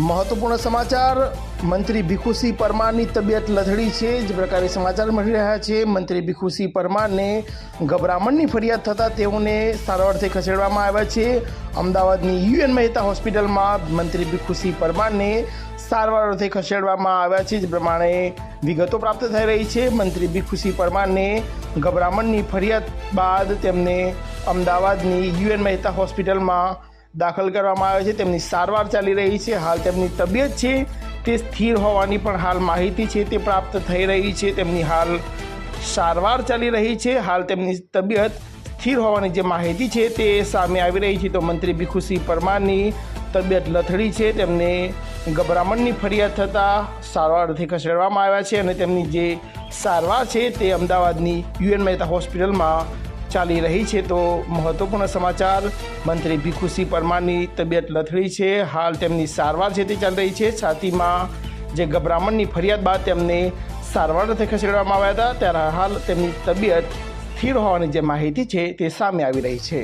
મહત્વપૂર્ણ સમાચાર. મંત્રી ભીખુસિંહ પરમારની તબિયત લથડી છે. જે પ્રકારે સમાચાર મળી રહ્યા છે, મંત્રી ભીખુસિંહ પરમારને ગભરામણની ફરિયાદ થતાં તેઓને સારવારથી ખસેડવામાં આવ્યા છે. અમદાવાદની યુએન મહેતા હોસ્પિટલમાં મંત્રી ભીખુસિંહ પરમારને સારવાર અર્થે ખસેડવામાં આવ્યા છે. જે પ્રમાણે વિગતો પ્રાપ્ત થઈ રહી છે. મંત્રી ભીખુસિંહ પરમારને ગભરામણની ફરિયાદ બાદ તેમને અમદાવાદની યુએન મહેતા હોસ્પિટલમાં દાખલ કરવામાં આવ્યા છે. તેમની સારવાર ચાલી રહી છે. હાલ તેમની તબિયત છે તે સ્થિર હોવાની પણ હાલ માહિતી છે તે પ્રાપ્ત થઈ રહી છે. તેમની હાલ સારવાર ચાલી રહી છે. હાલ તેમની તબિયત સ્થિર હોવાની જે માહિતી છે તે સામે આવી રહી છે. તો મંત્રી ભીખુસિંહ પરમારની તબિયત લથડી છે. તેમને ગભરામણની ફરિયાદ થતાં સારવારથી ખસેડવામાં આવ્યા છે અને તેમની જે સારવાર છે તે અમદાવાદની યુએન મહેતા હોસ્પિટલમાં ચાલી રહી છે તો મહત્વપૂર્ણ સમાચાર, મંત્રી ભીખુસિંહ પરમારની તબિયત લથડી છે, હાલ તેમની સારવાર છે તે ચાલી રહી છે. છાતીમાં જે ગભરામણની ફરિયાદ બાદ તેમને સારવાર અર્થે ખસેડવામાં આવ્યા હતા. ત્યારે હાલ તેમની તબિયત સ્થિર હોવાની જે માહિતી છે તે સામે આવી રહી છે.